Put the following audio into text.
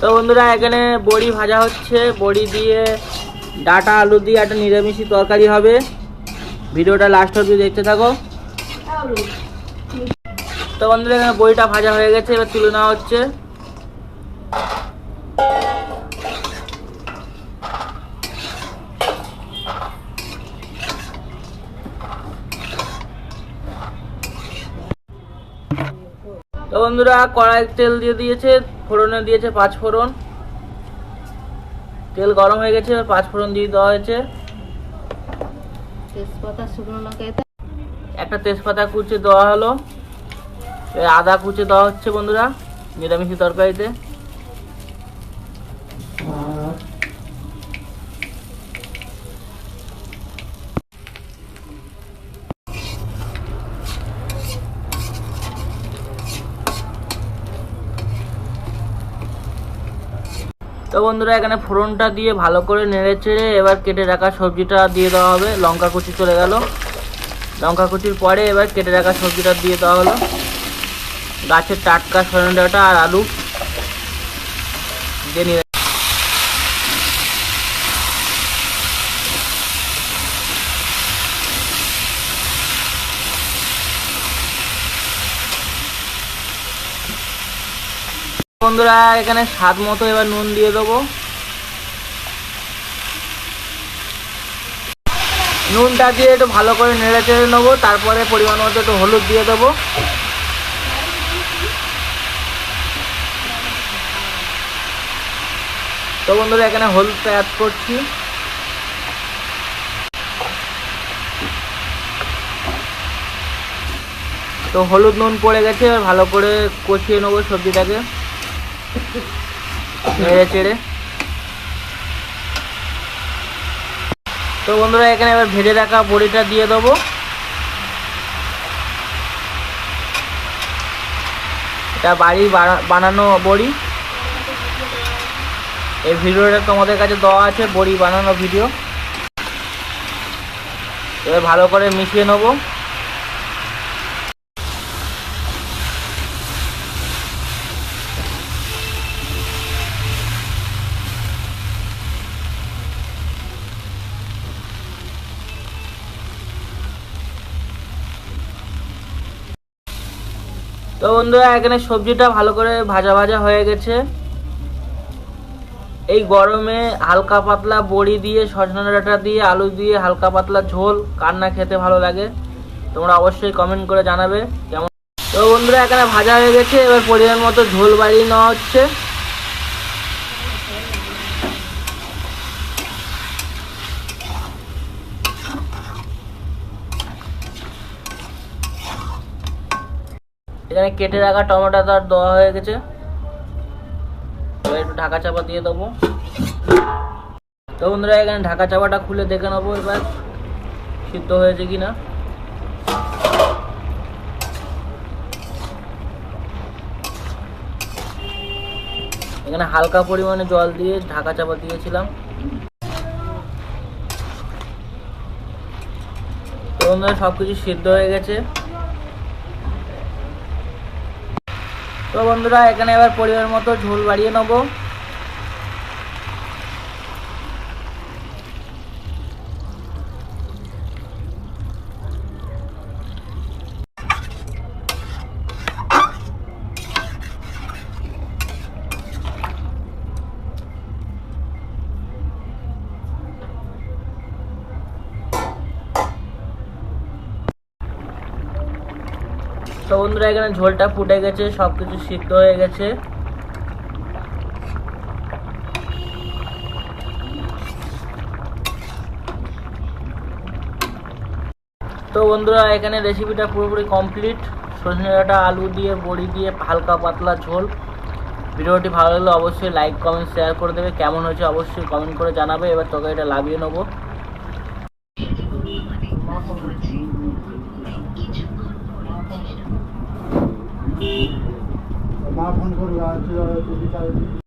তো বন্ধুরা, এখানে বড়ি ভাজা হচ্ছে। বড়ি দিয়ে ডাটা, আলু দিয়ে একটা নিরামিষি তরকারি হবে। ভিডিওটা লাস্ট অব্দি দেখতে থাকো। তো বন্ধুরা, এখানে বড়িটা ভাজা হয়ে গেছে, এবার তুলে নেওয়া হচ্ছে। তো বন্ধুরা কড়াই তেল দিয়ে দিয়েছে। ফোড়নে দিয়েছে পাঁচ ফোড়ন। তেল গরম হয়ে গেছে পাঁচ ফোড়ন দিয়ে দেওয়া হয়েছে। তেজপাতা শুকনো লঙ্কা একটা তেজপাতা কুচে দেওয়া হলো। আদা কুচে দেওয়া হচ্ছে বন্ধুরা নিরামিষ তরকারিতে। তো বন্ধুরা, এখানে ফোড়নটা দিয়ে ভালো করে নেড়ে চেড়ে এবার কেটে রাখা সবজিটা দিয়ে দেওয়া হবে। লঙ্কা কুচি চলে গেল। লঙ্কা কুচির পরে এবার কেটে রাখা সবজিটা দিয়ে দেওয়া হলো। গাছের টাটকা সরঞ্জাটা আর আলু। দিয়ে বন্ধুরা, এখানে স্বাদ মতো এবার নুন দিয়ে দেবো। নুনটা দিয়ে একটু ভালো করে নেড়ে চেড়ে নেব, তারপরে পরিমাণ মতো একটু হলুদ দিয়ে দেবো। তো বন্ধুরা, এখানে হলুদটা অ্যাড করছি। তো হলুদ নুন পড়ে গেছে, এবার ভালো করে কষিয়ে নেব সবজিটাকে। তো বন্ধুরা, এখানে এবার ভেজে রাখা বড়িটা দিয়ে দেবো। এটা বানা- বানানো বড়ি। এই ভিডিওটা তোমাদের কাছে দেওয়া আছে, বড়ি বানানো ভিডিও। এবার ভালো করে মিশিয়ে নেব। তো বন্ধুরা, এখানে সবজিটা ভালো করে ভাজা ভাজা হয়ে গেছে। এই গরমে হালকা পাতলা বড়ি দিয়ে, সজনা ডাঁটা দিয়ে, আলু দিয়ে হালকা পাতলা ঝোল কান্না খেতে ভালো লাগে, তোমরা অবশ্যই কমেন্ট করে জানাবে, কেমন? তো বন্ধুরা, এখানে ভাজা হয়ে গেছে, এবার পরিমাণ মতো ঝোল বাড়িয়ে নেওয়া হচ্ছে। এখানে কেটে রাখা টমেটো তার দেওয়া হয়ে গেছে। এবার একটু ঢাকা চাপা দিয়ে দেবো। তো বন্ধুরা, এখানে ঢাকা চাপাটা খুলে দেখে নেব এবার, সিদ্ধ হয়েছে কি না এখানে হালকা পরিমাণে জল দিয়ে ঢাকা চাপা দিয়েছিলাম। তো বন্ধুরা সব কিছু সিদ্ধ হয়ে গেছে। তো বন্ধুরা এখানে এবার পরিবার মতো ঝোল বাড়িয়ে নেব। তো বন্ধুরা, এখানে ঝোলটা ফুটে গেছে সব কিছু সিদ্ধ হয়ে গেছে। তো বন্ধুরা, এখানে রেসিপিটা পুরোপুরি কমপ্লিট সজনে ডাঁটা, আলু দিয়ে, বড়ি দিয়ে, হালকা পাতলা ঝোল। ভিডিওটি ভালো লাগলে অবশ্যই লাইক কমেন্ট শেয়ার করে দেবে। কেমন হয়েছে অবশ্যই কমেন্ট করে জানাবে। এবার তোকে এটা লাভিয়ে নেব। মা ফোন করবে আর